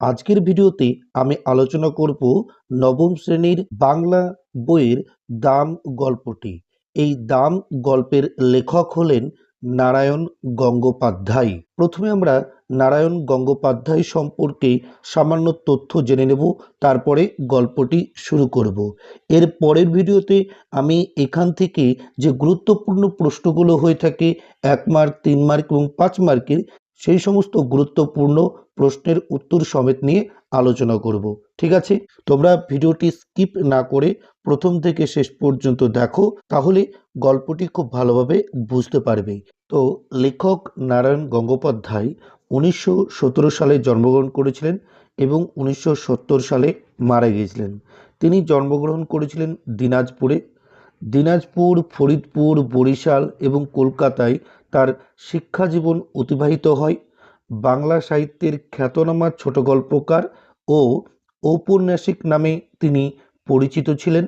আজকের ভিডিওতে আমি আলোচনা করব নবম শ্রেণির বাংলা বইয়ের দাম গল্পটি। এই দাম গল্পের লেখক হলেন নারায়ণ গঙ্গোপাধ্যায়। প্রথমে আমরা নারায়ণ গঙ্গোপাধ্যায় সম্পর্কে সামান্য তথ্য জেনে নেব, তারপরে গল্পটি শুরু করব। এর পরের ভিডিওতে আমি এখান থেকে যে গুরুত্বপূর্ণ প্রশ্নগুলো হয়ে থাকে, এক মার্ক, তিন মার্ক এবং পাঁচ মার্কের সেই সমস্ত গুরুত্বপূর্ণ প্রশ্নের উত্তর সমেত নিয়ে আলোচনা করব। ঠিক আছে? তোমরা ভিডিওটি স্কিপ না করে প্রথম থেকে শেষ পর্যন্ত দেখো, তাহলে গল্পটি খুব ভালোভাবে বুঝতে পারবে। তো লেখক নারায়ণ গঙ্গোপাধ্যায় উনিশশো সতেরো সালে জন্মগ্রহণ করেছিলেন এবং উনিশশো সত্তর সালে মারা গিয়েছিলেন। তিনি জন্মগ্রহণ করেছিলেন দিনাজপুরে। দিনাজপুর, ফরিদপুর, বরিশাল এবং কলকাতায় তার শিক্ষা জীবন অতিবাহিত হয়। বাংলা সাহিত্যের খ্যাতনামা ছোট গল্পকার ও ঔপন্যাসিক নামে তিনি পরিচিত ছিলেন।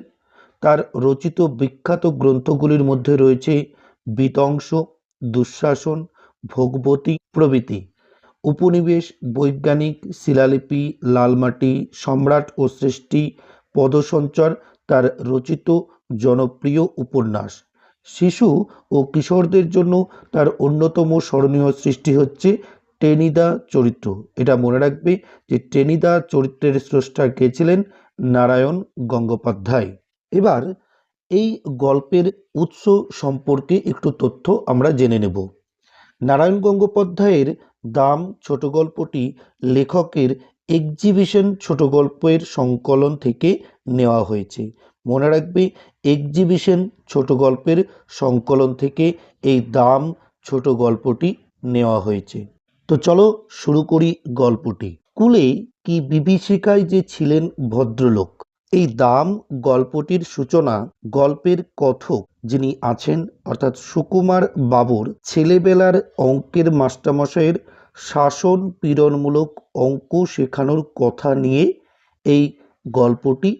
তার রচিত বিখ্যাত গ্রন্থগুলির মধ্যে রয়েছে বিতংশ দুঃশাসন, ভোগবতী প্রভৃতি। উপনিবেশ, বৈজ্ঞানিক, শিলালিপি, লালমাটি, সম্রাট ও সৃষ্টি, পদসঞ্চর, তার রচিত জনপ্রিয় উপন্যাস। শিশু ও কিশোরদের জন্য তার অন্যতম স্মরণীয় সৃষ্টি হচ্ছে টেনিদা চরিত্র। এটা মনে রাখবে যে টেনিদা চরিত্রের স্রষ্টা কে ছিলেন? নারায়ণ গঙ্গোপাধ্যায়। এবার এই গল্পের উৎস সম্পর্কে একটু তথ্য আমরা জেনে নেব। নারায়ণ গঙ্গোপাধ্যায়ের দাম ছোট গল্পটি লেখকের এক্সিবিশন ছোট গল্পের সংকলন থেকে নেওয়া হয়েছে। মনে রাখবে এক্সিবিশন ছোট গল্পের সংকলন থেকে এই দাম ছোট গল্পটি নেওয়া হয়েছে। তো চলো শুরু করি গল্পটি। স্কুলে কি বিভীষিকায় যে ছিলেন ভদ্রলোক, এই দাম গল্পটির সূচনা গল্পের কথক যিনি আছেন, অর্থাৎ সুকুমার বাবুর ছেলেবেলার অঙ্কের মাস্টারমশাইয়ের শাসন পীড়নমূলক অঙ্ক শেখানোর কথা নিয়ে এই গল্পটি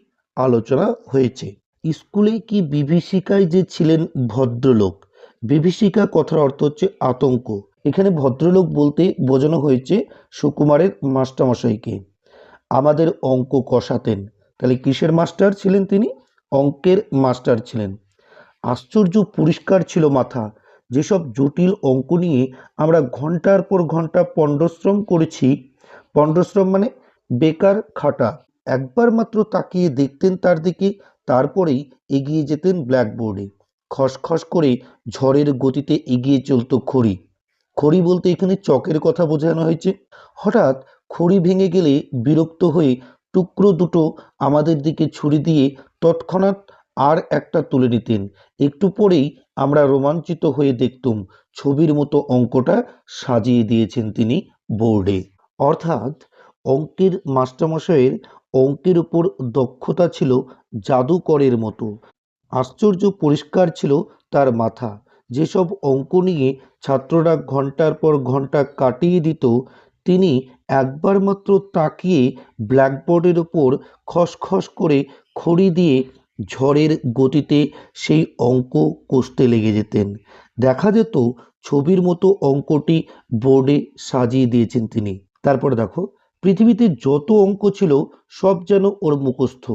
আলোচনা হয়েছে। স্কুলে কি বিভীষিকায় যে ছিলেন ভদ্রলোক? বিভীষিকা কথার অর্থ হচ্ছে আতঙ্ক। এখানে ভদ্রলোক বলতে বোঝানো হয়েছে সুকুমারের মাস্টারমশাইকে। আমাদের অঙ্ক কষাতেন। তাহলে কিসের মাস্টার ছিলেন তিনি? অঙ্কের মাস্টার ছিলেন। আশ্চর্য পরিষ্কার ছিল মাথা। যেসব জটিল অঙ্ক নিয়ে আমরা ঘণ্টার পর ঘণ্টা পণ্ডশ্রম করেছি, পণ্ডশ্রম মানে বেকার খাটা। একবার মাত্র তাকিয়ে দেখতেন তার দিকে, তারপরেই এগিয়ে যেতেন ব্ল্যাকবোর্ডে। খসখস করে ঝড়ের গতিতে এগিয়ে চলতো খড়ি। খড়ি বলতে এখানে চকের কথা বোঝানো হয়েছে। হঠাৎ খড়ি ভেঙে গেলে বিরক্ত হয়ে টুকরো দুটো আমাদের দিকে ছুরি দিয়ে তৎক্ষণাৎ আর একটা তুলে নিতেন। একটু পরেই আমরা রোমাঞ্চিত হয়ে দেখতুম ছবির মতো অঙ্কটা সাজিয়ে দিয়েছেন তিনি বোর্ডে। অর্থাৎ অঙ্কের মাস্টারমশাইয়ের অঙ্কের উপর দক্ষতা ছিল জাদুকরের মতো। আশ্চর্য পরিষ্কার ছিল তার মাথা। যেসব অঙ্ক নিয়ে ছাত্ররা ঘণ্টার পর ঘণ্টা কাটিয়ে দিত, তিনি একবার মাত্র তাকিয়ে ব্ল্যাকবোর্ডের ওপর খসখস করে খড়ি দিয়ে ঝড়ের গতিতে সেই অঙ্ক কষতে লেগে যেতেন। দেখা যেত ছবির মতো অঙ্কটি বোর্ডে সাজিয়ে দিয়েছেন তিনি। তারপর দেখো পৃথিবীতে যত অঙ্ক ছিল, সব যেন ওর মুখস্থ,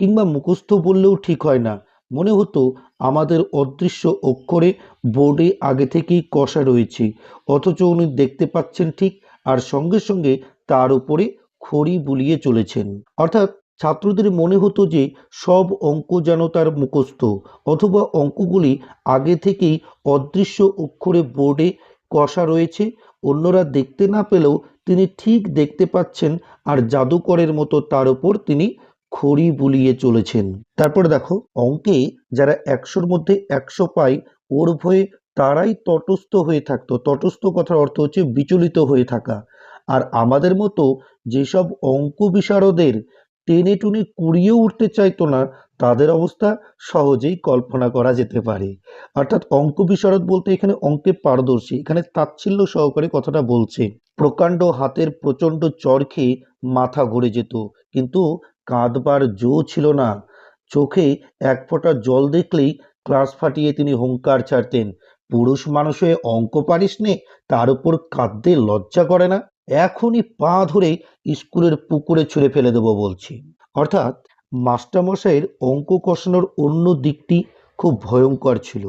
কিংবা মুখস্থ বললেও ঠিক হয় না। মনে হতো আমাদের অদৃশ্য অক্ষরে বোর্ডে আগে থেকেই কষা রয়েছে, অথচ উনি দেখতে পাচ্ছেন ঠিক, আর সঙ্গে সঙ্গে তার উপরে খড়ি বুলিয়ে চলেছেন। অর্থাৎ ছাত্রদের মনে হতো যে সব অঙ্ক যেন তার মুখস্থ, অথবা অঙ্কগুলি আগে থেকেই অদৃশ্য অক্ষরে বোর্ডে কষা রয়েছে, অন্যরা দেখতে না পেলেও তিনি ঠিক দেখতে পাচ্ছেন আর জাদুকরের মতো তার উপর তিনি খড়ি বুলিয়ে চলেছেন। তারপর দেখো, অঙ্কে যারা একশোর মধ্যে একশো পায়, ওর ভয়ে তারাই তটস্থ হয়ে থাকতো। তটস্থ কথার অর্থ হচ্ছে বিচলিত হয়ে থাকা। আর আমাদের মতো যেসব অঙ্ক বিশারদের টেনে টুনে কুড়িয়েও উঠতে চাইতো না, তাদের অবস্থা সহজেই কল্পনা করা যেতে পারে। অর্থাৎ অঙ্ক বিশারদ বলতে এখানে অঙ্কে পারদর্শী, এখানে তাচ্ছিল্য সহকারে কথাটা বলছে। প্রকাণ্ড হাতের প্রচণ্ড চর খেয়ে মাথা ঘুরে যেত, কিন্তু কাঁদবার জো ছিল না। চোখে এক ফোঁটা জল দেখলেই ক্লাস ফাটিয়ে তিনি হুঙ্কার ছাড়তেন, পুরুষ মানুষ হয়ে অঙ্ক পারিস নে, তার উপর কাঁদতে লজ্জা করে না? এখনই পা ধরে স্কুলের পুকুরে ছুঁড়ে ফেলে দেবো বলছি। অর্থাৎ মাস্টারমশাইয়ের অঙ্ক কষানোর অন্য দিকটি খুব ভয়ঙ্কর ছিল।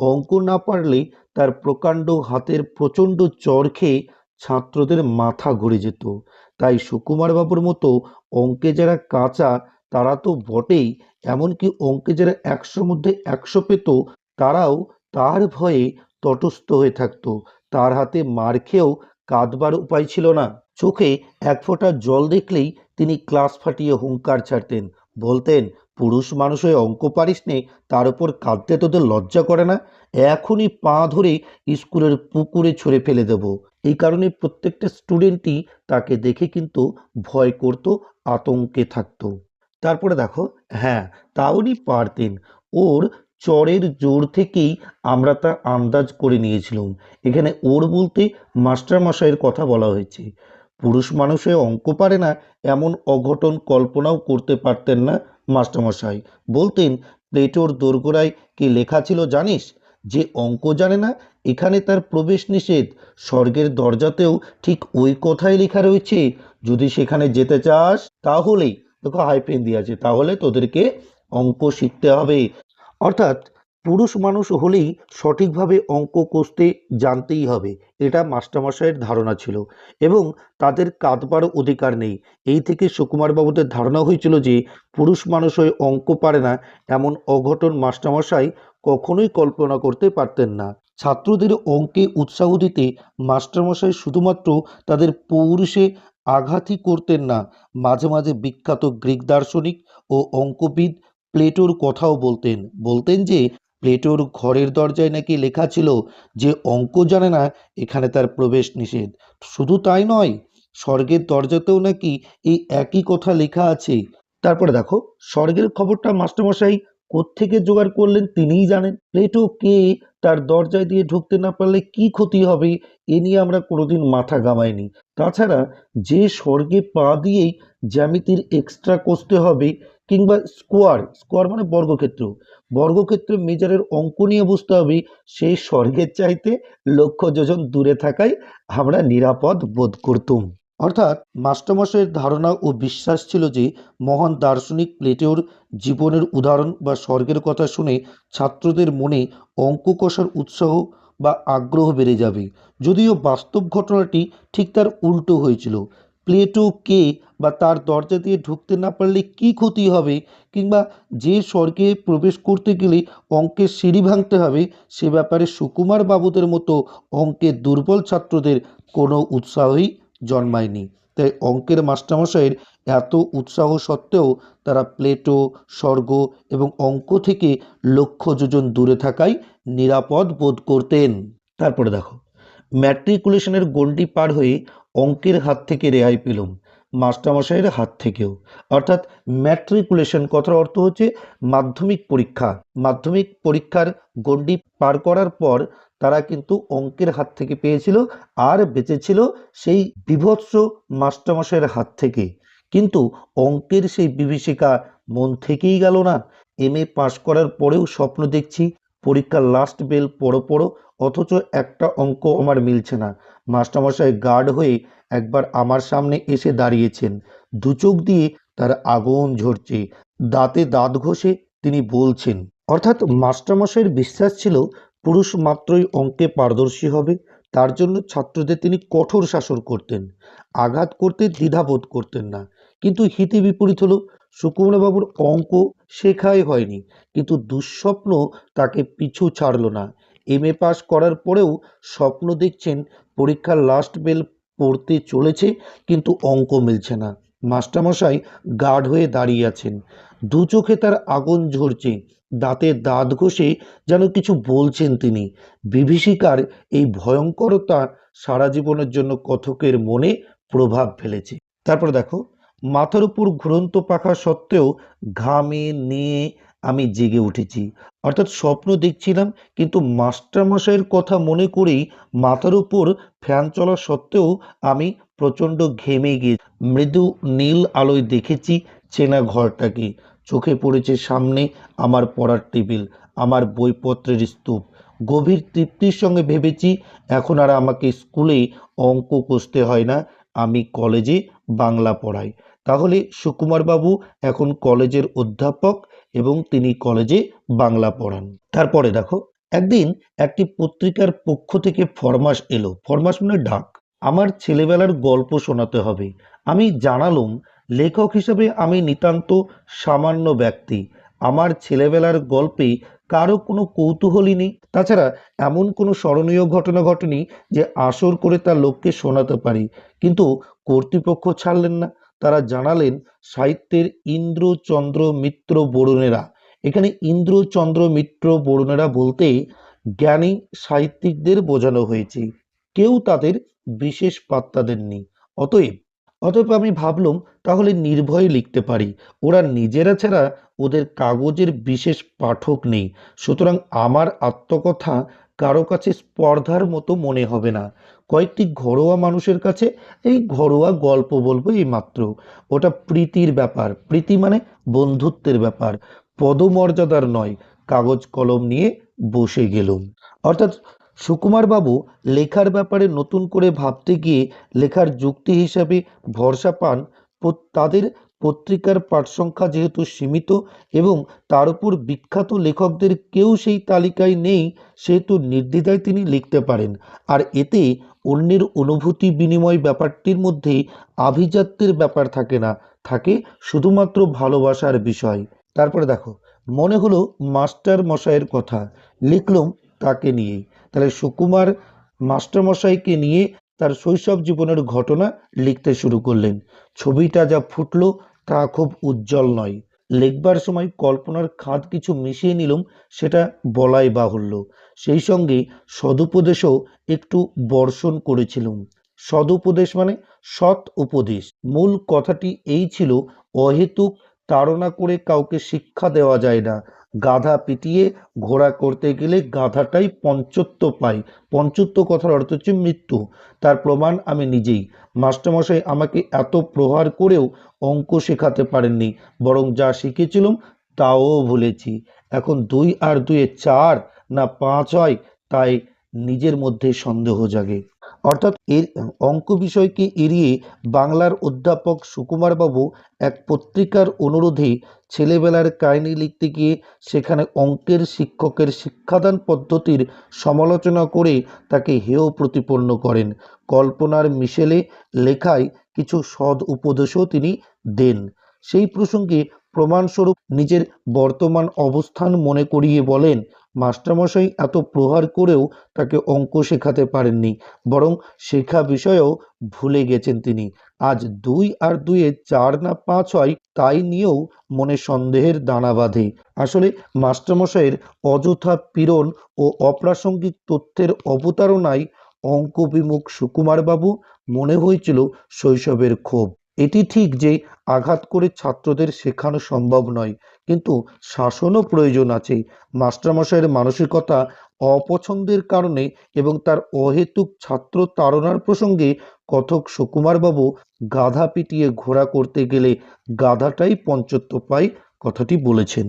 অঙ্ক না পারলে তার প্রকাণ্ড হাতের প্রচণ্ড চর খেয়ে ছাত্রদের মাথা ঘুরে যেত। তাই সুকুমার বাবুর মতো অঙ্কে যারা কাঁচা, তারা তো বটেই, এমনকি অঙ্কে যারা একশোর মধ্যে একশো পেত, তারাও তার ভয়ে তটস্থ হয়ে থাকতো। তার হাতে মার খেয়েও কাঁদবার উপায় ছিল না। চোখে এক ফোঁটা জল দেখলেই তিনি ক্লাস ফাটিয়ে হুঙ্কার ছাড়তেন। বলতেন, পুরুষ মানুষ হয়ে অঙ্ক পারিস নে, তার উপর কাঁদতে তোদের লজ্জা করে না? এখনই পা ধরে স্কুলের পুকুরে ছুঁড়ে ফেলে দেব। এই কারণে প্রত্যেকটা স্টুডেন্টই তাকে দেখে কিন্তু ভয় করত, আতঙ্কে থাকতো। তারপরে দেখো হ্যাঁ তা উনি পারতেন। ওর চরের জোর থেকেই আমরা তা আন্দাজ করে নিয়েছিলাম। এখানে ওর বলতে মাস্টারমশাইয়ের কথা বলা হয়েছে। পুরুষ মানুষে অঙ্ক পারে না, এমন অঘটন কল্পনাও করতে পারতেন না মাস্টারমশাই। বলতেন, প্লেটোর দোরগোড়ায় কি লেখা ছিল জানিস? যে অঙ্ক জানে না, এখানে তার প্রবেশ নিষেধ। স্বর্গের দরজাতেও ঠিক ওই কথাই লেখা রয়েছে। যদি সেখানে যেতে চাস, তাহলেই দেখো হাইপেন দিয়ে আছে। তাহলে তোদেরকে অঙ্ক শিখতে হবে। অর্থাৎ পুরুষ মানুষ হলেই সঠিকভাবে অঙ্ক কষতে জানতেই হবে, এটা মাস্টারমশাইয়ের ধারণা ছিল এবং তাদের কাঁদবার অধিকার নেই। এই থেকে সুকুমার বাবুদের ধারণা হয়েছিল যে পুরুষ মানুষ হয়ে অঙ্ক পারে না এমন অঘটন মাস্টারমশাই কখনোই কল্পনা করতে পারতেন না। ছাত্রদের অঙ্কে উৎসাহ দিতে মাস্টারমশাই শুধুমাত্র তাদের পৌরুষে আঘাতই করতেন না, মাঝে মাঝে বিখ্যাত গ্রিক দার্শনিক ও অঙ্কবিদ প্লেটোর কথাও বলতেন। বলতেন যে, প্লেটোর ঘরের দরজায় নাকি লেখা ছিল যে, অঙ্ক জানে না, এখানে তার প্রবেশ নিষেধ। শুধু তাই নয়, স্বর্গের দরজাতেও নাকি এই একই কথা লেখা আছে। তারপরে দেখো, স্বর্গের খবরটা মাস্টারমশাই কোত্থেকে জোগাড় করলেন তিনিই জানেন। প্লেটো কে তার দরজায় দিয়ে ঢুকতে না পারলে কি ক্ষতি হবে, এ নিয়ে আমরা কোনোদিন মাথা গামাইনি তাছাড়া যে স্বর্গে পা দিয়েই জ্যামিতির এক্সট্রা কষতে হবে কিংবা স্কোয়ার স্কোয়ার মানে বর্গক্ষেত্র। বর্গক্ষেত্র মেজারের অঙ্ক নিয়ে বুঝতে হবে, সেই স্বর্গের চাইতে লক্ষ যোজন দূরে থাকায় আমরা নিরাপদ বোধ করতুম। অর্থাৎ মাস্টারমশাইয়ের ধারণা ও বিশ্বাস ছিল যে, মহান দার্শনিক প্লেটোর জীবনের উদাহরণ বা স্বর্গের কথা শুনে ছাত্রদের মনে অঙ্ক কষার উৎসাহ বা আগ্রহ বেড়ে যাবে। যদিও বাস্তব ঘটনাটি ঠিক তার উল্টো হয়েছিল। প্লেটো কে বা তার দরজা দিয়ে ঢুকতে না পারলে কি ক্ষতি হবে? কিংবা যে স্বর্গে প্রবেশ করতে গেলে অঙ্কের সিঁড়ি ভাঙতে হবে, সে ব্যাপারে সুকুমার বাবুদের মতো অঙ্কের দুর্বল ছাত্রদের কোনো উৎসাহই জন্মায়নি। তাই অঙ্কের মাস্টারমশাইয়ের এত উৎসাহ সত্ত্বেও তারা প্লেটো, স্বর্গ এবং অঙ্ক থেকে লক্ষ যোজন দূরে থাকায় নিরাপদ বোধ করতেন। তারপরে দেখো ম্যাট্রিকুলেশনের গণ্ডি পার হয়ে অঙ্কের হাত থেকে রেহাই পেলুম, মাস্টারমশাইয়ের হাত থেকেও। অর্থাৎ ম্যাট্রিকুলেশন কথার অর্থ হচ্ছে মাধ্যমিক পরীক্ষা। মাধ্যমিক পরীক্ষার গণ্ডি পার করার পর তারা কিন্তু অঙ্কের হাত থেকে পেয়েছিল আর বেঁচেছিল সেই বিভৎস মাস্টারমশাইয়ের হাত থেকে। কিন্তু অঙ্কের সেই বিভীষিকা মন থেকেই গেল না। এম এ পাশ করার পরেও স্বপ্ন দেখছি পরীক্ষার লাস্ট বেল পড়ো পড়ো, অথচ একটা অঙ্ক আমার মিলছে না। মাস্টারমশাই গার্ড হয়ে একবার আমার সামনে এসে দাঁড়িয়েছেন। দু চোখ দিয়ে তার আগুন ঝরছে। দাঁতে দাঁত ঘষে তিনি বলছেন, অর্থাৎ মাস্টারমশাইয়ের বিশ্বাস ছিল পুরুষ মাত্রই অঙ্কে পারদর্শী হবে, তার জন্য ছাত্রদের তিনি কঠোর শাসন করতেন, আঘাত করতে দ্বিধাবোধ করতেন না। কিন্তু হিতে বিপরীত হলো সুকুমারবাবুর অঙ্ক শেখাই হয়নি, কিন্তু দুঃস্বপ্ন তাকে পিছু ছাড়লো না। এম এ পাস করার পরেও স্বপ্ন দেখছেন পরীক্ষার লাস্ট বেল পড়তে চলেছে, কিন্তু অঙ্ক মিলছে না। মাস্টারমশাই গার্ড হয়ে দাঁড়িয়ে আছেন। দু চোখে তার আগুন ঝরছে, দাঁতে দাঁত ঘষে যেন কিছু বলছেন তিনি। বিভীষিকার এই ভয়ঙ্করতা সারা জীবনের জন্য কথকের মনে প্রভাব ফেলেছে। তারপর দেখো মাথার উপর ঘুরন্ত পাখা সত্ত্বেও ঘামে নিয়ে আমি জেগে উঠেছি। অর্থাৎ স্বপ্ন দেখছিলাম, কিন্তু মাস্টারমশাইয়ের কথা মনে করেই মাথার উপর ফ্যান চলা সত্ত্বেও আমি প্রচণ্ড ঘেমে গিয়ে মৃদু নীল আলোয় দেখেছি চেনা ঘরটাকে। চোখে পড়েছে সামনে আমার পড়ার টেবিল, আমার বইপত্রের স্তূপ। গভীর তৃপ্তির সঙ্গে ভেবেছি, এখন আর আমাকে স্কুলে অঙ্ক কষতে হয় না আমি কলেজে বাংলা পড়াই। তাহলে সুকুমারবাবু এখন কলেজের অধ্যাপক এবং তিনি কলেজে বাংলা পড়ান। তারপরে দেখো, একদিন একটি পত্রিকার পক্ষ থেকে ফরমাস এলো। ফরমাস মানে ডাক। আমার ছেলেবেলার গল্প শোনাতে হবে। আমি জানালুম, লেখক হিসেবে আমি নিতান্ত সামান্য ব্যক্তি। আমার ছেলেবেলার গল্পে কারও কোনো কৌতূহলই নেই। তাছাড়া এমন কোনো স্মরণীয় ঘটনা ঘটেনি যে আসর করে তার লোককে শোনাতে পারি। কিন্তু কর্তৃপক্ষ ছাড়লেন না। তারা জানালেন, সাহিত্যের ইন্দ্র চন্দ্র মিত্র বরুণেরা। এখানে ইন্দ্র চন্দ্র মিত্র বরুণেরা বলতে জ্ঞানী সাহিত্যিকদের বোঝানো হয়েছে। কেউ তাদের বিশেষ পাত্তা দেননি। অতএব অতএব আমি ভাবলাম তাহলে নির্ভয়ে লিখতে পারি। ওরা নিজেরা ছাড়া ওদের কাগজের বিশেষ পাঠক নেই। সুতরাং আমার আত্মকথা কারও কাছে স্পর্ধার মতো মনে হবে না। কয়েকটি ঘরোয়া মানুষের কাছে এই ঘরোয়া গল্প বলব এই মাত্র ওটা প্রীতির ব্যাপার। প্রীতি মানে বন্ধুত্বের ব্যাপার। পদমর্যাদার নয়। কাগজ কলম নিয়ে বসে গেলুম। অর্থাৎ সুকুমারবাবু লেখার ব্যাপারে নতুন করে ভাবতে গিয়ে লেখার যুক্তি হিসাবে ভরসা পান তাদের পত্রিকার পাঠ সংখ্যা যেহেতু সীমিত এবং তার উপর বিখ্যাত লেখকদের কেউ সেই তালিকায় নেই, সেহেতু নির্দ্বিধায় তিনি লিখতে পারেন। আর এতে অন্যের অনুভূতি বিনিময় ব্যাপারটির মধ্যে আভিজাত্যের ব্যাপার থাকে না, থাকে শুধুমাত্র ভালোবাসার বিষয়। তারপরে দেখো, মনে হলো মাস্টার মশাইয়ের কথা। লিখলুম তাকে নিয়েই। তাহলে সুকুমার মাস্টারমশাইকে নিয়ে তার শৈশব জীবনের ঘটনা লিখতে শুরু করলেন। ছবিটা যা ফুটলো তা খুব উজ্জ্বল নয়। লিখবার সময় কল্পনার খাদ কিছু মিশিয়ে নিলাম, সেটা বলাই বাহুল্য। সেই সঙ্গে সদুপদেশও একটু বর্ষণ করেছিলাম। সদুপদেশ মানে সৎ উপদেশ। মূল কথাটি এই ছিল, অহেতুক তাড়না করে কাউকে শিক্ষা দেওয়া যায় না। গাধা পিটিয়ে ঘোড়া করতে গেলে গাধাটাই পঞ্চত্ব পায়। পঞ্চত্ব কথার অর্থ হচ্ছে মৃত্যু। তার প্রমাণ আমি নিজেই। মাস্টারমশাই আমাকে এত প্রহার করেও অঙ্ক শেখাতে পারেননি, বরং যা শিখেছিলাম তাও ভুলেছি। এখন দুই আর দুয়ে চার না পাঁচ হয়, তাই নিজের মধ্যে সন্দেহ জাগে। অর্থাৎ এর অঙ্ক বিষয়কে এড়িয়ে বাংলার অধ্যাপক সুকুমারবাবু এক পত্রিকার অনুরোধে ছেলেবেলার কাহিনী লিখতে গিয়ে সেখানে অঙ্কের শিক্ষকের শিক্ষাদান পদ্ধতির সমালোচনা করে তাকে হেয় প্রতিপন্ন করেন। কল্পনার মিশেলে লেখায় কিছু সদ উপদেশও তিনি দেন। সেই প্রসঙ্গে প্রমাণস্বরূপ নিজের বর্তমান অবস্থান মনে করিয়ে বলেন মাস্টারমশাই এত প্রহার করেও তাকে অঙ্ক শেখাতে পারেননি, বরং শেখা বিষয়েও ভুলে গেছেন তিনি। আজ দুই আর দুয়ে চার না পাঁচ হয় তাই নিয়েও মনে সন্দেহের দানা বাঁধে। আসলে মাস্টারমশাইয়ের অযথা পীড়ন ও অপ্রাসঙ্গিক তথ্যের অবতারণায় অঙ্ক বিমুখ সুকুমারবাবু মনে হয়েছিল শৈশবের ক্ষোভ। এটি ঠিক যে আঘাত করে ছাত্রদের শেখানো সম্ভব নয়, কিন্তু শাসনও প্রয়োজন আছে। মাস্টারমশাইয়ের মানসিকতা অপছন্দের কারণে এবং তার অহেতুক ছাত্র তাড়নার প্রসঙ্গে কথক সুকুমারবাবু গাধা পিটিয়ে ঘোড়া করতে গেলে গাধাটাই পঞ্চত্ব পায়, কথাটি বলেছেন।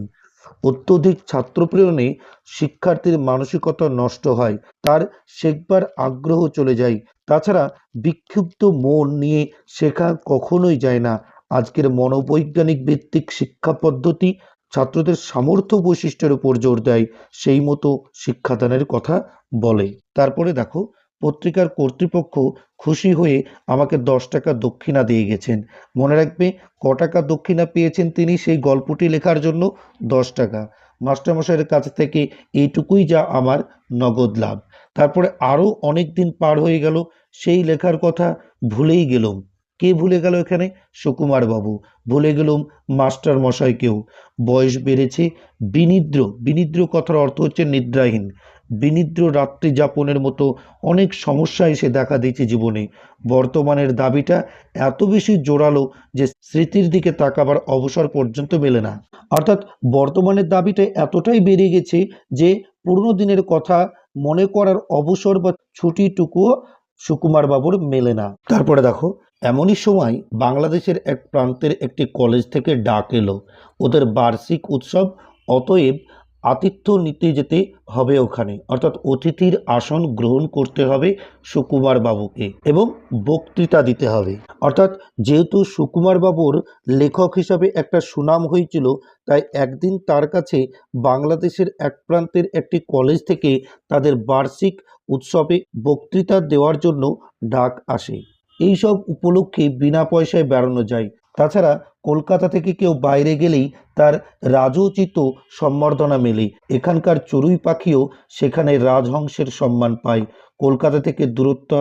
অত্যধিক ছাত্র প্রেরণে শিক্ষার্থীর মানসিকতা নষ্ট হয়, তার শেখবার আগ্রহ চলে যায়। তাছাড়া বিক্ষুব্ধ মন নিয়ে শেখা কখনোই যায় না। আজকের মনোবৈজ্ঞানিক ভিত্তিক শিক্ষা পদ্ধতি ছাত্রদের সামর্থ্য বৈশিষ্ট্যের উপর জোর দেয়, সেই মতো শিক্ষাদানের কথা বলে। তারপরে দেখো পত্রিকার কর্তৃপক্ষ খুশি হয়ে আমাকে দশ টাকা দক্ষিণা দিয়ে গেছেন। মনে রাখবে, ক টাকা দক্ষিণা পেয়েছেন তিনি সেই গল্পটি লেখার জন্য দশ টাকা। মাস্টারমশাইয়ের কাছ থেকে এইটুকুই যা আমার নগদ লাভ। তারপরে আরও অনেক দিন পার হয়ে গেল, সেই লেখার কথা ভুলেই গেলাম। কে ভুলে গেল এখানে? সুকুমার বাবু। ভুলে গেলাম মাস্টার মশাইকেও বয়স বেড়েছে বিনিদ্র। বিনিদ্র কথার অর্থ হচ্ছে নিদ্রাহীন। বিনিদ্র রাত্রি যাপনের মতো অনেক সমস্যা এসে দেখা দিয়েছে জীবনে। বর্তমানের দাবিটা এত বেশি জোরালো যে স্মৃতির দিকে তাকাবার অবসর পর্যন্ত মেলে না। অর্থাৎ বর্তমানের দাবিটা এতটাই বেড়ে গেছে যে পুরনো দিনের কথা মনে করার অবসর বা ছুটিটুকুও সুকুমার বাবুর মেলে না। তারপরে দেখো, এমনই সময় বাংলাদেশের এক প্রান্তের একটি কলেজ থেকে ডাক এলো। ওদের বার্ষিক উৎসব অতএব আতিথ্য নিতে যেতে হবে ওখানে। অর্থাৎ অতিথির আসন গ্রহণ করতে হবে সুকুমার বাবুকে এবং বক্তৃতা দিতে হবে। অর্থাৎ যেহেতু সুকুমার বাবুর লেখক হিসাবে একটা সুনাম হয়েছিল, তাই একদিন তার কাছে বাংলাদেশের এক প্রান্তের একটি কলেজ থেকে তাদের বার্ষিক উৎসবে বক্তৃতা দেওয়ার জন্য ডাক আসে। এইসব উপলক্ষে বিনা পয়সায় বেড়ানো যায়। তাছাড়া কলকাতা থেকে কেউ বাইরে গেলেই তার রাজোচিত সম্বর্ধনা মেলে। এখানকার চড়ুই পাখিও সেখানে রাজহংসের সম্মান পায়। কলকাতা থেকে দূরত্ব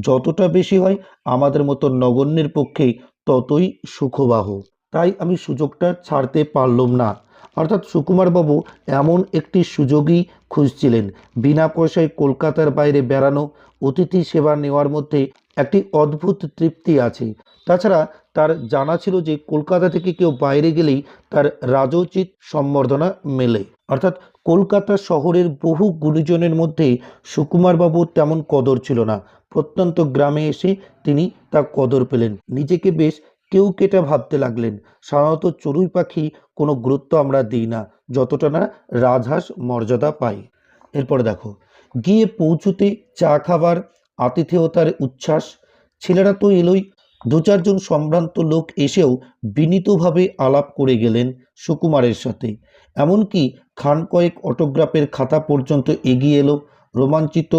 যতটা বেশি হয়, আমাদের মতো নগণ্যের পক্ষে ততই সুখবাহ। তাই আমি সুযোগটা ছাড়তে পারলাম না। অর্থাৎ সুকুমারবাবু এমন একটি সুযোগই খুঁজছিলেন। বিনা পয়সায় কলকাতার বাইরে বেড়ানো, অতিথি সেবা নেওয়ার মধ্যে একটি অদ্ভুত তৃপ্তি আছে। তাছাড়া তার জানা ছিল যে কলকাতা থেকে কেউ বাইরে গেলেই তার রাজোচিত সম্বর্ধনা মেলে। অর্থাৎ কলকাতা শহরের বহু গুণীজনের মধ্যে সুকুমারবাবুর তেমন কদর ছিল না। প্রত্যন্ত গ্রামে এসে তিনি তা কদর পেলেন। নিজেকে বেশ কেউ কেটা ভাবতে লাগলেন। সাধারণত চড়ুই পাখি কোনো গুরুত্ব আমরা দিই না, যতটা না রাজহাঁস মর্যাদা পাই এরপর দেখো, গিয়ে পৌঁছতে চা খাবার আতিথেয়তার উচ্ছ্বাস। ছেলেরা তো এলোই। দু চারজন সম্ভ্রান্ত লোক এসেও বিনীতভাবে আলাপ করে গেলেন সুকুমারের সাথে। এমনকি খান কয়েক অটোগ্রাফের খাতা পর্যন্ত এগিয়ে এলো। রোমাঞ্চিত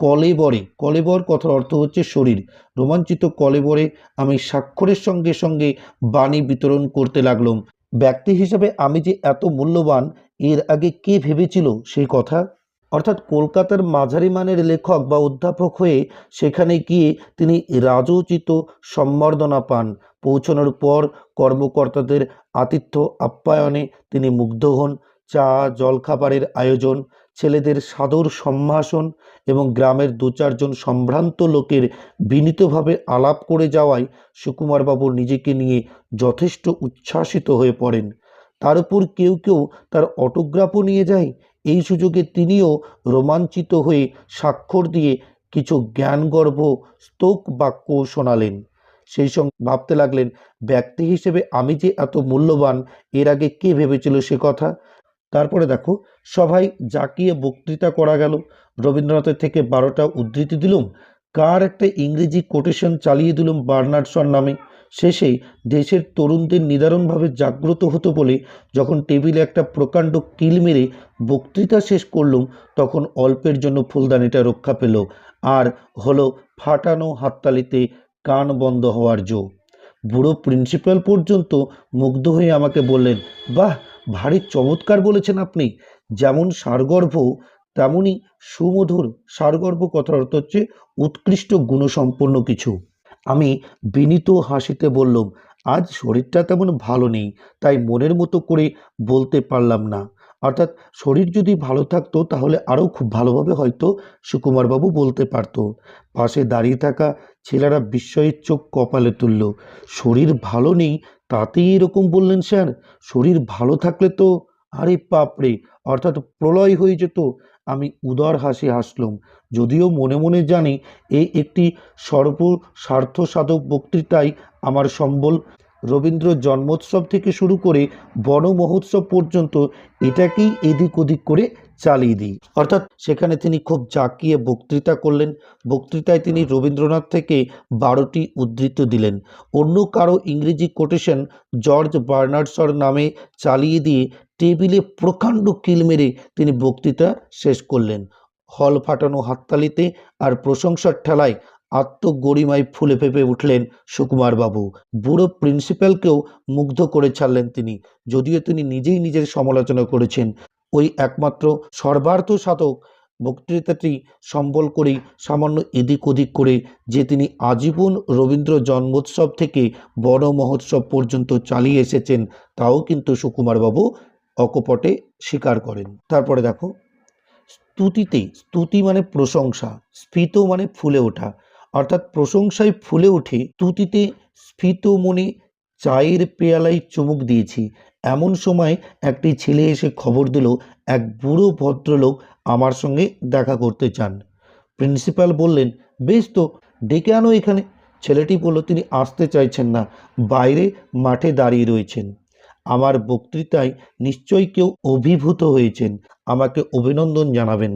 কলেবরে, কলেবর কথার অর্থ হচ্ছে শরীর। রোমাঞ্চিত কলেবরে আমি স্বাক্ষরের সঙ্গে সঙ্গে বাণী বিতরণ করতে লাগলাম। ব্যক্তি হিসেবে আমি যে এত মূল্যবান, এর আগে কে ভেবেছিল সেই কথা? অর্থাৎ কলকাতার মাঝারি মানের লেখক বা অধ্যাপক হয়ে সেখানে গিয়ে তিনি রাজোচিত সম্বর্ধনা পান। পৌঁছানোর পর কর্মকর্তাদের আতিথ্য আপ্যায়নে তিনি মুগ্ধ হন। চা, জলখাবারের আয়োজন, ছেলেদের সাদর সম্ভাষণ এবং গ্রামের দু চারজন সম্ভ্রান্ত লোকের বিনীতভাবে আলাপ করে যাওয়ায় সুকুমারবাবু নিজেকে নিয়ে যথেষ্ট উচ্ছ্বাসিত হয়ে পড়েন। তার উপর কেউ কেউ তার অটোগ্রাফও নিয়ে যায় এই সুযোগে তিনিও রোমাঞ্চিত হয়ে স্বাক্ষর দিয়ে কিছু জ্ঞানগর্ভ স্তোক বাক্য শোনালেন। সেই সঙ্গে ভাবতে লাগলেন, ব্যক্তি হিসেবে আমি যে এত মূল্যবান, এর আগে কে ভেবেছিল সে কথা? তারপরে দেখো সবাই জাকিয়ে বক্তৃতা করা গেল। রবীন্দ্রনাথের থেকে বারোটা উদ্ধৃতি দিলুম। কার একটা ইংরেজি কোটেশন চালিয়ে দিলুম বার্নার্ডসন নামে। শেষে দেশের তরুণদের নিদারুণভাবে জাগ্রত হতো বলে যখন টেবিলে একটা প্রকাণ্ড কিল মেরে বক্তৃতা শেষ করলুম, তখন অল্পের জন্য ফুলদানিটা রক্ষা পেল আর হলো ফাটানো হাততালিতে কান বন্ধ হওয়ার জো। বুড়ো প্রিন্সিপাল পর্যন্ত মুগ্ধ হয়ে আমাকে বললেন, বাহ, ভারী চমৎকার বলেছেন আপনি। যেমন সারগর্ভ তেমনই সুমধুর। সারগর্ভ কথার অর্থ হচ্ছে উৎকৃষ্ট গুণসম্পন্ন কিছু। আমি বিনীত হাসিতে বললাম, আজ শরীরটা তেমন ভালো নেই, তাই মনের মতো করে বলতে পারলাম না। অর্থাৎ শরীর যদি ভালো থাকতো, তাহলে আরও খুব ভালোভাবে হয়তো সুকুমারবাবু বলতে পারতো। পাশে দাঁড়িয়ে থাকা ছেলেরা বিস্ময়ের চোখ কপালে তুলল, শরীর ভালো নেই, তাতেই এরকম বললেন স্যার? শরীর ভালো থাকলে তো, আরে বাপরে! অর্থাৎ প্রলয় হয়ে যেত। আমি উদার হাসি হাসলুম। যদিও মনে মনে জানি এই একটি সর্ব স্বার্থ সাধক বক্তৃতায় আমার সম্বল রবীন্দ্র জন্মোৎসব থেকে শুরু করে বন মহোৎসব পর্যন্ত এটাকেই এদিক ওদিক করে চালিয়ে দিই। অর্থাৎ সেখানে তিনি খুব জাঁকিয়ে বক্তৃতা করলেন। বক্তৃতায় তিনি রবীন্দ্রনাথ থেকে বারোটি উদ্ধৃত দিলেন। অন্য কারও ইংরেজি কোটেশন জর্জ বার্নার্ডসর নামে চালিয়ে দিয়ে টেবিলে প্রকাণ্ড কিল মেরে তিনি বক্তৃতা শেষ করলেন। হল ফাটানো হাততালিতে আর প্রশংসার ঠেলায় আত্মগরিমায় ফুলে ফেপে উঠলেন সুকুমারবাবু। বুড়ো প্রিন্সিপালকেও মুগ্ধ করে ছাড়লেন তিনি। যদিও তিনি নিজেই নিজের সমালোচনা করেছেন। ওই একমাত্র সর্বার্থ সাধক বক্তৃতাটি সম্বল করেই সামান্য এদিক ওদিক করে যে তিনি আজীবন রবীন্দ্র জন্মোৎসব থেকে বড় মহোৎসব পর্যন্ত চালিয়ে এসেছেন, তাও কিন্তু সুকুমারবাবু অকপটে স্বীকার করেন। তারপরে দেখো, স্তুতিতে, স্তুতি মানে প্রশংসা, স্ফীত মানে ফুলে ওঠা। অর্থাৎ প্রশংসায় ফুলে ওঠে তুতিতে স্ফীত মনে চায়ের পেয়ালায় চুমুক দিয়েছি। এমন সময় একটি ছেলে এসে খবর দিল, এক বুড়ো ভদ্রলোক আমার সঙ্গে দেখা করতে চান। প্রিন্সিপাল বললেন, বেশ তো, ডেকে আনো এখানে। ছেলেটি বলল, তিনি আসতে চাইছেন না, বাইরে মাঠে দাঁড়িয়ে রয়েছেন। আমার বক্তৃতায় নিশ্চয়ই কেউ অভিভূত হয়েছেন। আমাকে অভিনন্দন জানাবেন।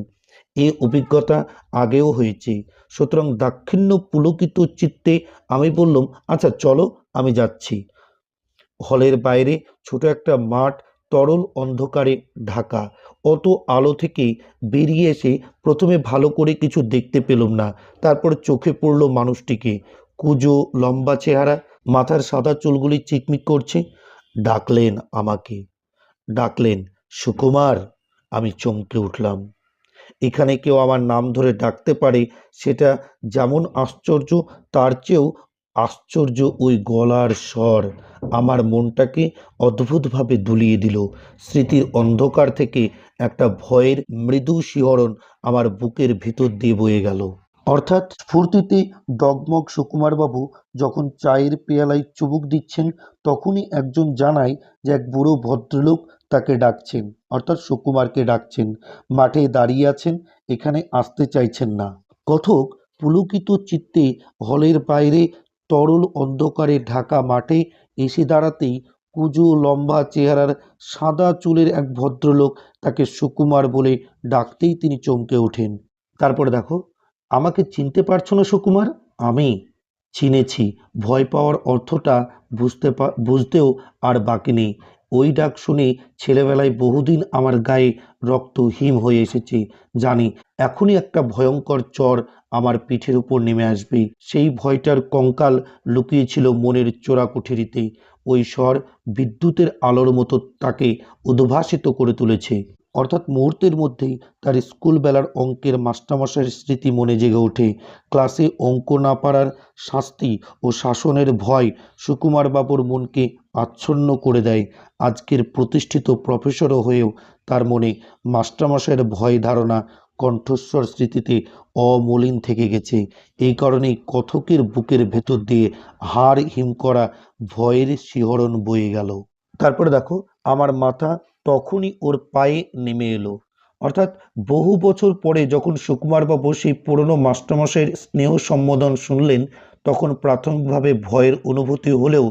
এই অভিজ্ঞতা আগেও হয়েছে। সুতরাং দাক্ষিণ্য পুলকিত চিত্তে আমি বললাম আচ্ছা চলো আমি যাচ্ছি। হলের বাইরে ছোট একটা মাঠ, তরল অন্ধকারে ঢাকা। অত আলো থেকে বেরিয়ে এসে প্রথমে ভালো করে কিছু দেখতে পেলাম না। তারপর চোখে পড়ল মানুষটিকে। কুজো, লম্বা চেহারা, মাথার সাদা চুলগুলি চিকমিক করছে। ডাকলেন আমাকে। ডাকলেন, সুকুমার! আমি চমকে উঠলাম। এখানে কেউ আমার নাম ধরে ডাকতে পারে, সেটা যেমন আশ্চর্য, তার চেয়েও আশ্চর্য ওই গলার স্বর। আমার মনটাকে অদ্ভুতভাবে দুলিয়ে দিল। স্মৃতির অন্ধকার থেকে একটা ভয়ের মৃদু শিহরণ আমার বুকের ভিতর দিয়ে বয়ে গেল। অর্থাৎ স্ফূর্তিতে ডগমগ সুকুমারবাবু যখন চায়ের পেয়ালায় চুবুক দিচ্ছেন, তখনই একজন জানায় যে এক বুড়ো ভদ্রলোক তাকে ডাকছেন, অর্থাৎ সুকুমারকে ডাকছেন। মাঠে দাঁড়িয়ে আছেন, এখানে আসতে চাইছেন না। কথক পুলকিত চিত্তে হলের বাইরে তরল অন্ধকারে ঢাকা মাঠে এসে দাঁড়াতেই কুজো লম্বা চেহারার সাদা চুলের এক ভদ্রলোক তাকে সুকুমার বলে ডাকতেই তিনি চমকে ওঠেন। তারপরে দেখো আমাকে চিনতে পারছ না সুকুমার? আমি চিনেছি। ভয় পাওয়ার অর্থটা বুঝতে বুঝতেও আর বাকি নেই। ওই ডাক শুনে ছেলেবেলায় বহুদিন আমার গায়ে রক্ত হিম হয়ে এসেছে, জানি। এখনই একটা ভয়ঙ্কর চর আমার পিঠের উপর নেমে আসবে। সেই ভয়টার কঙ্কাল লুকিয়েছিল মনের চোরা কুঠেরিতে ওই স্বর বিদ্যুতের আলোর মতো তাকে উদ্ভাসিত করে তুলেছে। অর্থাৎ মুহূর্তের মধ্যেই তার স্কুলবেলার অঙ্কের মাস্টারমশাইয়ের স্মৃতি মনে জেগে ওঠে। ক্লাসে অঙ্ক না পারার শাস্তি ও শাসনের ভয় সুকুমার বাবুর মনকে আচ্ছন্ন করে দেয়। আজকের প্রতিষ্ঠিত প্রফেসরও হয়েও তার মনে মাস্টারমশাইয়ের ভয় ধারণা কণ্ঠস্বর স্মৃতিতে অমলিন থেকে গেছে। এই কারণেই কথকের বুকের ভেতর দিয়ে হাড় হিম করা ভয়ের শিহরণ বয়ে গেল। তারপরে দেখো, আমার মাথা তখনই ওর পায়ে নেমে এলো। অর্থাৎ বহু বছর পরে যখন সুকুমারবাবু সেই পুরনো মাস্টারমশাইয়ের স্নেহ সম্বোধন শুনলেন, তখন প্রাথমিকভাবে ভয়ের অনুভূতি হলেও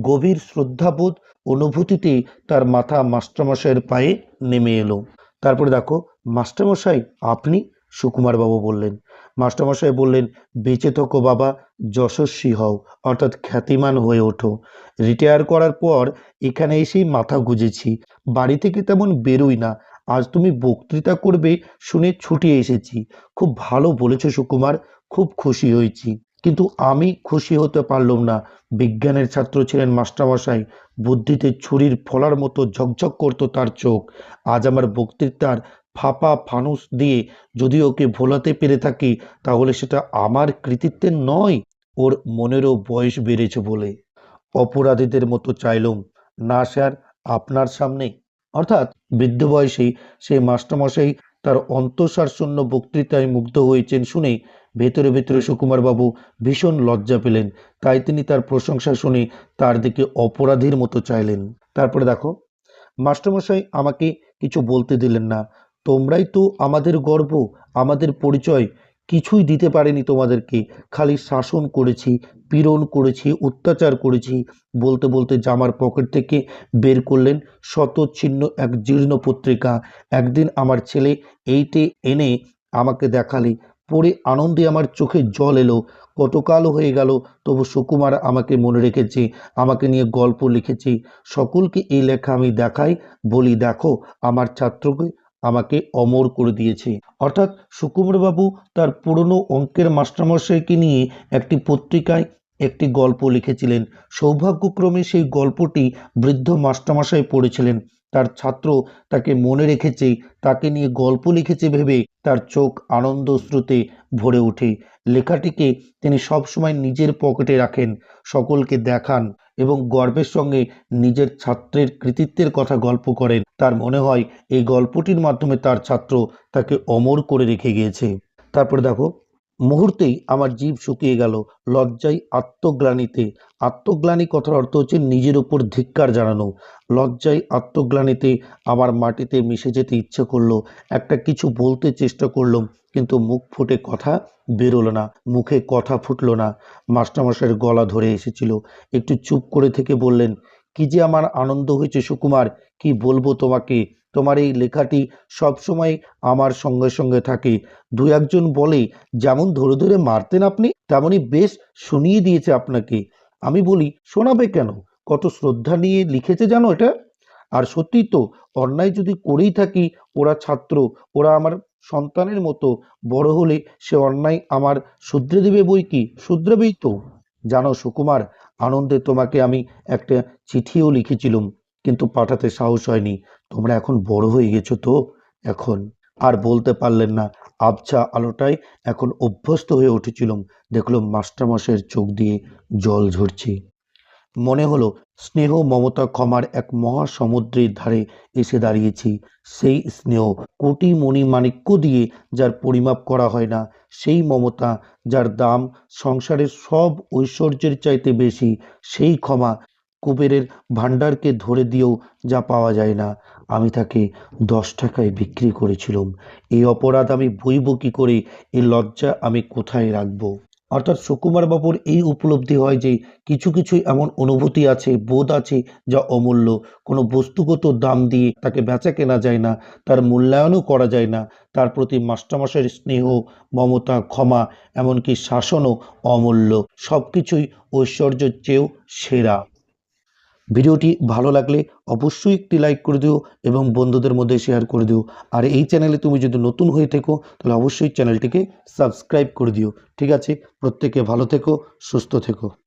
গভীর শ্রদ্ধাবোধ অনুভূতিতেই তার মাথা মাস্টারমশাইয়ের পায়ে নেমে এলো। তারপরে দেখো, মাস্টারমশাই, আপনি? সুকুমারবাবু বললেন। মাস্টারমশাই বললেন, বেঁচে থাকো বাবা, যশস্বী হও, অর্থাৎ খ্যাতিমান হয়ে ওঠো। রিটায়ার করার পর এখানে এসেই মাথা গুজেছি। বাড়ি থেকে তেমন বেরোই না। আজ তুমি বক্তৃতা করবে শুনে ছুটে এসেছি। খুব ভালো বলেছ সুকুমার, খুব খুশি হয়েছি। কিন্তু আমি খুশি হতে পারলাম না। বিজ্ঞানের ছাত্র ছিলেন মাস্টারমশাই। বুদ্ধিতে ছুরির ফলার মতো ঝকঝক করতো তার চোখ। আজ আমার বক্তৃতার ফাঁপা ফানুস দিয়ে যদি ওকে ভোলাতে পেরে থাকি, তাহলে সেটা আমার কৃতিত্বের নয়, ওর মনেরও বয়স বেড়েছে বলে। অপরাধীদের মতো চাইলুম। না স্যার আপনার সামনে। অর্থাৎ বৃদ্ধ বয়সেই সেই মাস্টারমশাই তার অন্তঃসার শূন্য বক্তৃতায় মুগ্ধ হয়েছেন শুনে ভেতরে ভেতরে সুকুমারবাবু ভীষণ লজ্জা পেলেন। তাই তিনি তার প্রশংসা শুনে তার দিকে অপরাধীর মতো চাইলেন। তারপরে দেখো, মাস্টারমশাই আমাকে কিছু বলতে দিলেন না। তোমরাই তো আমাদের গর্ব, আমাদের পরিচয়। কিছুই দিতে পারেনি তোমাদেরকে। খালি শাসন করেছি, পীড়ন করেছি, অত্যাচার করেছি। বলতে বলতে জামার পকেট থেকে বের করলেন শতচ্ছিন্ন এক জীর্ণ পত্রিকা। একদিন আমার ছেলে এইটে এনে আমাকে দেখালে। পড়ে আনন্দে আমার চোখে জল এলো। কতকাল হয়ে গেল, তবু সুকুমার আমাকে মনে রেখেছে, আমাকে নিয়ে গল্প লিখেছে। সকলকে এই লেখা আমি দেখাই, বলি, দেখো, আমার ছাত্রকে আমাকে অমর করে দিয়েছে। অর্থাৎ সুকুমারবাবু তার পুরনো অঙ্কের মাস্টারমশাইকে নিয়ে একটি পত্রিকায় একটি গল্প লিখেছিলেন। সৌভাগ্যক্রমে সেই গল্পটি বৃদ্ধ মাস্টারমশাই পড়েছিলেন। তার ছাত্র তাকে মনে রেখেছে, তাকে নিয়ে গল্প লিখেছে ভেবে তার চোখ আনন্দ স্রোতে ভরে ওঠে। লেখাটিকে তিনি সবসময় নিজের পকেটে রাখেন, সকলকে দেখান এবং গর্বের সঙ্গে নিজের ছাত্রের কৃতিত্বের কথা গল্প করেন। তার মনে হয়, এই গল্পটির মাধ্যমে তার ছাত্র তাকে অমর করে রেখে গিয়েছে। তারপর দেখো মুহূর্তেই আমার জীব শুকিয়ে গেল, লজ্জায় আত্মগ্লানিতে। আত্মগ্লানি কথার অর্থ হচ্ছে নিজের উপর ধিক্কার জানানো। লজ্জায় আত্মগ্লানিতে আমার মাটিতে মিশে যেতে ইচ্ছে করল, একটা কিছু বলতে চেষ্টা করলাম, কিন্তু মুখ ফুটে কথা বেরোলো না, মুখে কথা ফুটলো না। মাস্টারমশাইয়ের গলা ধরে এসেছিল, একটু চুপ করে থেকে বললেন, কি যে আমার আনন্দ হয়েছে সুকুমার, কি বলব তোমাকে? তোমার এই লেখাটি সবসময় আমার সঙ্গে সঙ্গে থাকে। দু একজন বলে, যেমন ধরে ধরে মারতেন আপনি, তেমনই বেশ শুনিয়ে দিয়েছে আপনাকে। আমি বলি, শোনাবে কেন? কত শ্রদ্ধা নিয়ে লিখেছে জানো এটা? আর সত্যি তো, অন্যায় যদি করেই থাকি, ওরা ছাত্র, ওরা আমার সন্তানের মতো, বড় হলে সে অন্যায় আমার শুধরে দেবে বই কি? শুধরাবেই তো। জানো সুকুমার, আনন্দে তোমাকে আমি একটা চিঠিও লিখেছিলাম। কিন্তু পাঠাতে সাহস হয়নি। তোমরা এখন বড় হয়ে গেছো তো? এখন। আর বলতে পারলেন না। আবছা আলোটায় এখন অভ্যস্ত হয়ে উঠেছিলাম। দেখলাম মাস্টারমশাইয়ের চোখ দিয়ে জল ঝরছে। মনে হলো স্নেহ মমতা ক্ষমার এক মহাসমুদ্রের ধারে এসে দাঁড়িয়েছি। সেই স্নেহ কোটি মণি মাণিক্য দিয়ে যার পরিমাপ করা হয় না, সেই মমতা যার দাম সংসারের সব ঐশ্বর্যের চাইতে বেশি, সেই ক্ষমা কুবেরের ভাণ্ডারকে ধরে দিয়েও যা পাওয়া যায় না। আমি তাকে দশ টাকায় বিক্রি করেছিলাম। এই অপরাধ আমি বইব কি করে? এই লজ্জা আমি কোথায় রাখব? অর্থাৎ সুকুমার বাবুর এই উপলব্ধি হয় যে, কিছু কিছু এমন অনুভূতি আছে, বোধ আছে, যা অমূল্য। কোনো বস্তুগত দাম দিয়ে তাকে বেচা কেনা যায় না, তার মূল্যায়নও করা যায় না, তার প্রতি মাস্টারমশাইয়ের স্নেহ, মমতা, ক্ষমা, এমনকি শাসনও অমূল্য। সব কিছুই ঐশ্বর্যের চেয়েও সেরা। ভিডিওটি ভালো লাগলে অবশ্যই একটি লাইক করে দিও এবং বন্ধুদের মধ্যে শেয়ার করে দিও। আর এই চ্যানেলে তুমি যদি নতুন হয়ে থেকো, তাহলে অবশ্যই চ্যানেলটিকে সাবস্ক্রাইব করে দিও। ঠিক আছে? প্রত্যেকে ভালো থেকো, সুস্থ থেকো।